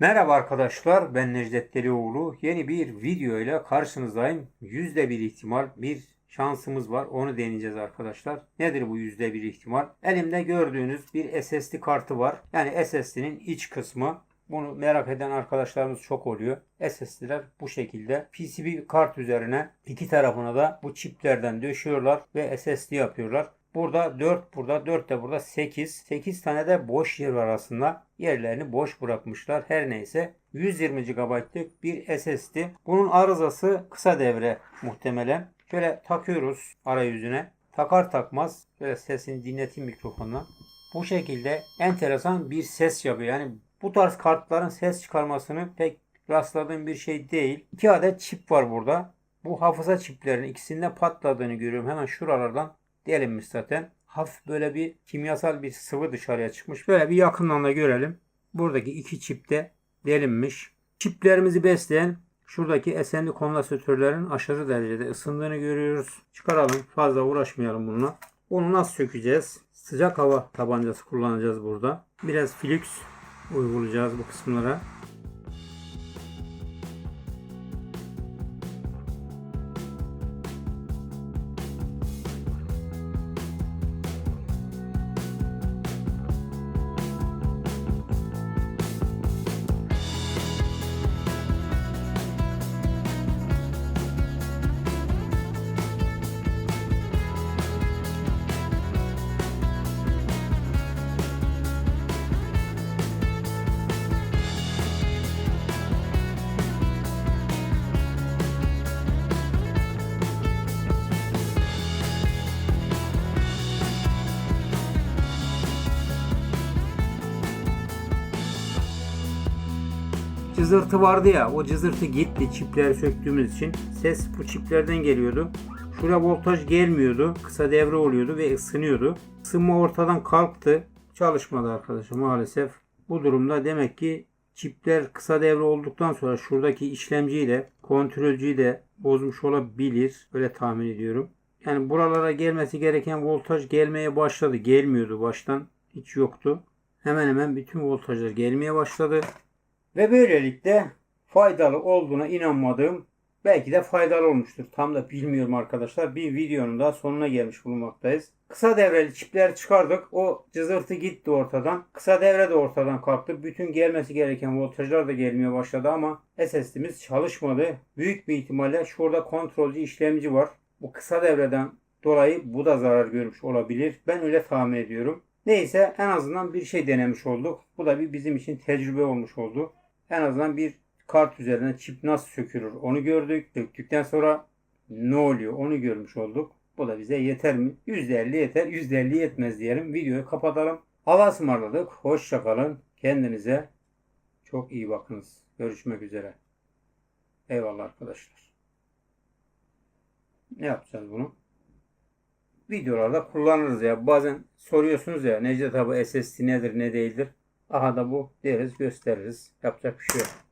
Merhaba arkadaşlar ben Necdet Delioğlu. Yeni bir video ile karşınızdayım. Yüzde bir ihtimal bir şansımız var. Onu deneyeceğiz arkadaşlar. Nedir bu yüzde bir ihtimal? Elimde gördüğünüz bir SSD kartı var. Yani SSD'nin iç kısmı. Bunu merak eden arkadaşlarımız çok oluyor. SSD'ler bu şekilde PCB kart üzerine iki tarafına da bu çiplerden döşüyorlar ve SSD yapıyorlar. Burada 4 burada 4 de burada 8. 8 tane de boş yer var aslında. Yerlerini boş bırakmışlar. Her neyse 120 GB'lık bir SSD. Bunun arızası kısa devre muhtemelen. Şöyle takıyoruz arayüzüne. Takar takmaz şöyle sesini dinleteyim mikrofonla. Bu şekilde enteresan bir ses yapıyor. Yani bu tarz kartların ses çıkarmasını pek rastladığım bir şey değil. 2 adet çip var burada. Bu hafıza çiplerinin ikisinde patladığını görüyorum. Hemen şuralardan delinmiş zaten. Hafif böyle bir kimyasal bir sıvı dışarıya çıkmış. Böyle bir yakından da görelim. Buradaki iki çip de delinmiş. Çiplerimizi besleyen şuradaki esenli kondansatörlerin aşırı derecede ısındığını görüyoruz. Çıkaralım. Fazla uğraşmayalım bununla. Bunu nasıl sökeceğiz? Sıcak hava tabancası kullanacağız burada. Biraz flux uygulayacağız bu kısımlara. Cızırtı vardı ya o cızırtı gitti çipleri söktüğümüz için ses bu çiplerden geliyordu. Şuraya voltaj gelmiyordu. Kısa devre oluyordu ve ısınıyordu. Isınma ortadan kalktı. Çalışmadı arkadaşlar maalesef. Bu durumda demek ki çipler kısa devre olduktan sonra şuradaki işlemciyi de kontrolcüyü de bozmuş olabilir. Öyle tahmin ediyorum. Yani buralara gelmesi gereken voltaj gelmeye başladı. Gelmiyordu baştan. Hiç yoktu. Hemen hemen bütün voltajlar gelmeye başladı. Ve böylelikle faydalı olduğuna inanmadığım belki de faydalı olmuştur. Tam da bilmiyorum arkadaşlar. Bir videonun da sonuna gelmiş bulunmaktayız. Kısa devreli çipler çıkardık. O cızırtı gitti ortadan. Kısa devre de ortadan kalktı. Bütün gelmesi gereken voltajlar da gelmeye başladı ama SSD'miz çalışmadı. Büyük bir ihtimalle şurada kontrolcü işlemci var. Bu kısa devreden dolayı bu da zarar görmüş olabilir. Ben öyle tahmin ediyorum. Neyse en azından bir şey denemiş olduk. Bu da bir bizim için tecrübe olmuş oldu. En azından bir kart üzerine çip nasıl sökülür onu gördük. Söktükten sonra ne oluyor onu görmüş olduk. Bu da bize yeter mi? %50 yeter, %50 yetmez diyelim. Videoyu kapatalım. Hava ısmarladık. Hoşça kalın. Kendinize çok iyi bakınız. Görüşmek üzere. Eyvallah arkadaşlar. Ne yapacağız bunu? Videolarda kullanırız ya. Bazen soruyorsunuz ya Necdet abi SSD nedir ne değildir. Aha da bu deriz gösteririz. Yapacak bir şey yok.